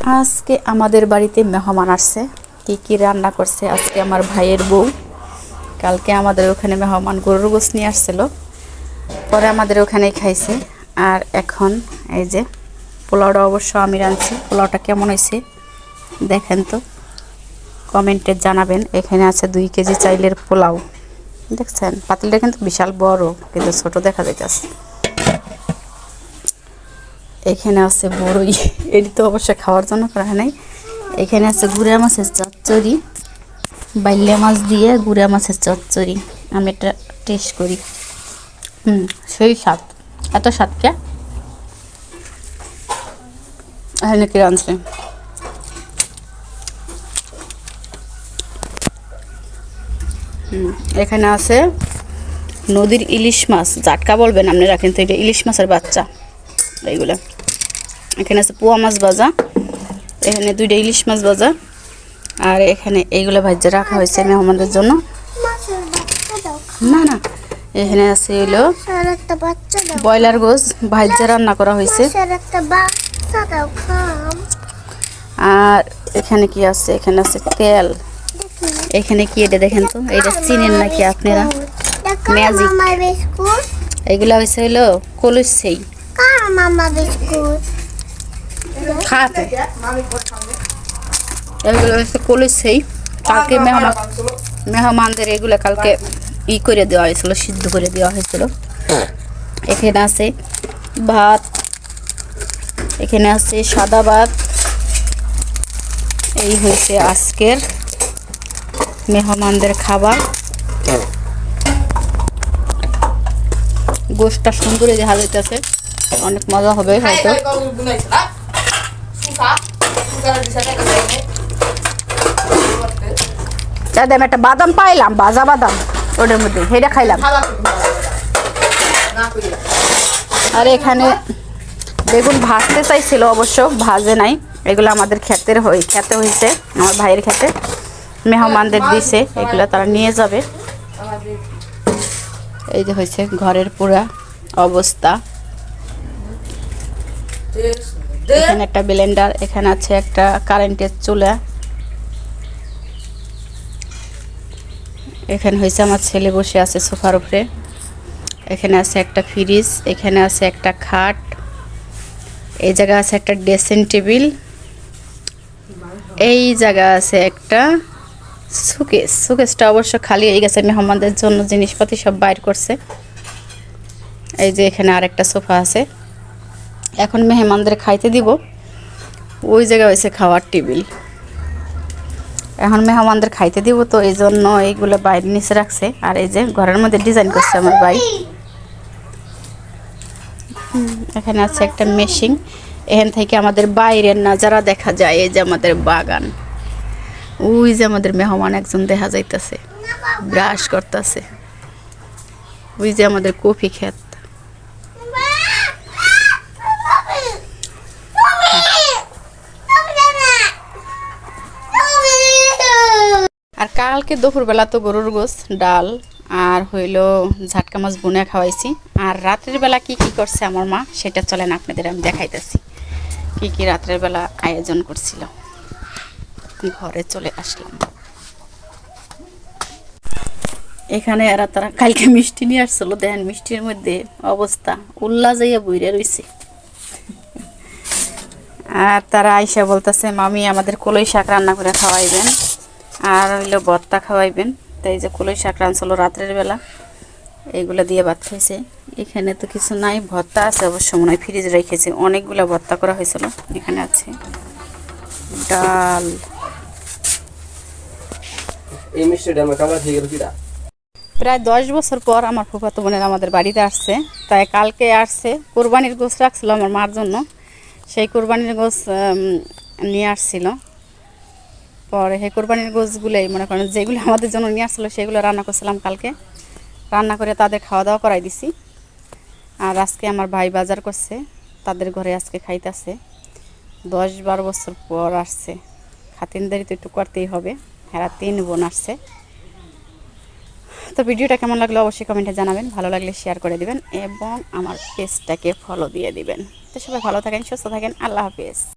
আজকে আমাদের বাড়িতে মেহমান আসছে। কি কি রান্না করছে আজকে আমার ভাইয়ের বউ। কালকে আমাদের ওখানে মেহমান গরুর গোস নিয়ে আসছিল। পরে আমাদের ওখানেই খাইছে। আর এখন এই যে পোলাওটা অবশ্য আমি রাঁধছি। পোলাওটা কেমন হয়েছে দেখেন তো। কমেন্টে জানাবেন। এখানে আছে দুই কেজি চাইলের পোলাও। দেখছেন? পাতিলটা কিন্তু বিশাল বড়, কিন্তু ছোট দেখা যাইতেছে। এখানে আছে বড়ই। এটি তো অবশ্যই খাওয়ার জন্য করা নাই। এখানে আছে গুড়া মাছের চচ্চড়ি বাইলে মাছ দিয়ে গুড়া মাছের চচ্চড়ি। আমি এটা টেস্ট করি। হুম সেই স্বাদ। এত স্বাদ কে? এখানে কি হুম, এখানে আছে নদীর ইলিশ মাছ। জাটকা বলবেন আপনারা কিন্তু এটা ইলিশ মাছের বাচ্চা। এইগুলা এখানে আছে পোয়া মাছ ভাজা এখানে দুইটা ইলিশ মাছ ভাজা আর এখানে এইগুলো ভাজ্যা রাখা হয়েছে মেহমানদের জন্য। না না এখানে আছে দাও ব্রয়লার গোস ভাজ্যা রান্না করা হয়েছে। আর এখানে কি আছে? এখানে আছে তেল। এখানে কি এটা দেখেন তো? এটা চিনেন নাকি আপনারা? বিস্কুট এইগুলা হয়েছে হইল কলুসেই কার মামা বিস্কুট। খাতে এগুলো কালকে মেহমান মেহমানদের এগুলো কালকে ই করে দেওয়া হয়েছিল সিদ্ধ করে দেওয়া হয়েছিল। এখানে আছে ভাত এখানে আছে সাদা ভাত। এই হয়েছে আজকের মেহমানদের খাবার। গোষ্ঠটা সুন্দর দেখা যাইতেছে অনেক মজা হবে হয়তো। দাদা আমি একটা বাদাম পাইলাম ভাজা বাদাম ওটার মধ্যে সেটা খাইলাম। আর এখানে বেগুন ভাজতে চাইছিল অবশ্য ভাজে নাই। এগুলো আমাদের ক্ষেতের হই খেতে হয়েছে আমার ভাইয়ের খেতে। মেহমানদের দিছে এগুলো তারা নিয়ে যাবে। এই যে হয়েছে ঘরের পুরা অবস্থা। এখানে একটা ব্লেন্ডার এখানে আছে একটা কারেন্টের চুলা। এখানে হয়েছে আমার ছেলে বসে আছে সোফার উপরে। এখানে আছে একটা ফ্রিজ এখানে আছে একটা খাট। এই জায়গা আছে একটা ড্রেসিং টেবিল এই জায়গা আছে একটা সুকেস সুকেসটা অবশ্য খালি হয়ে গেছে, মেহমানদের জন্য জিনিসপাতি সব বাইর করছে। এই যে এখানে আরেকটা সোফা আছে। এখন মেহমানদের খাইতে দিব। ওই জায়গায় হয়েছে খাওয়ার টেবিল। এখন মেহমানদের খাইতে দিব তো এই জন্য এইগুলো বাইরে নিচে রাখছে। আর এই যে ঘরের মধ্যে ডিজাইন করছে আমার ভাই। এখানে আছে একটা মেশিন এখান থেকে আমাদের বাইরের নাজারা দেখা যায়, এই যে আমাদের বাগান। ওই যে আমাদের মেহমান একজন দেখা যাইতেছে ব্রাশ করতেছে। ওই যে আমাদের কফি ক্ষেত। আর কালকে দুপুরবেলা তো গরুর গোস ডাল আর হইল ঝাটকা মাছ বুনে খাওয়াইছি। আর রাত্রের বেলা কি কি করছে আমার মা, সেটা চলেন আপনাদের আমি দেখাইতেছি। কি কি রাত্রের বেলা আয়োজন করছিল। ঘরে চলে আসলাম। এখানে এরা তারা কালকে মিষ্টি নিয়ে আসছিল, দেখেন মিষ্টির মধ্যে অবস্থা, উল্লা যাইয়া বইরে রইছে। আর তারা আইসা বলতেছে, মামি, আমাদের কলই শাক রান্না করে খাওয়াইবেন। আর হইল ভর্তা খাওয়াইবেন। তাই যে কলই শাক রাঁধছিল রাত্রের বেলা এইগুলো দিয়ে ভাত খাইছে। এখানে তো কিছু নাই ভর্তা আছে অবশ্য মনে হয় ফ্রিজ রেখেছে। অনেকগুলো ভর্তা করা হয়েছিল এখানে আছে। ডাল। প্রায় দশ বছর পর আমার ফুফাতো বোনের আমাদের বাড়িতে আসছে। তাই কালকে আসছে কোরবানির গোছ রাখছিল আমার মার জন্য। সেই কোরবানির গোছ নিয়ে আসছিল। পরে হে কোরবানির গোছগুলোই মনে করেন যেগুলো আমাদের জন্য নিয়ে আসছিল সেগুলো রান্না করছিলাম কালকে। রান্না করে তাদের খাওয়া দাওয়া করাই দিছি। আর আজকে আমার ভাই বাজার করছে, তাদের ঘরে আজকে খাইতেছে। দশ বারো বছর পর আসছে। খাতিনদারি তো একটু করতেই হবে, এরা তিন বোন আসছে। তো ভিডিওটা কেমন লাগল অবশ্যই কমেন্টে জানাবেন, ভালো লাগলে শেয়ার করে দিবেন এবং আমার পেজটাকে ফলো দিয়ে দিবেন। তো সবাই ভালো থাকেন, সুস্থ থাকেন, আল্লাহ হাফিজ।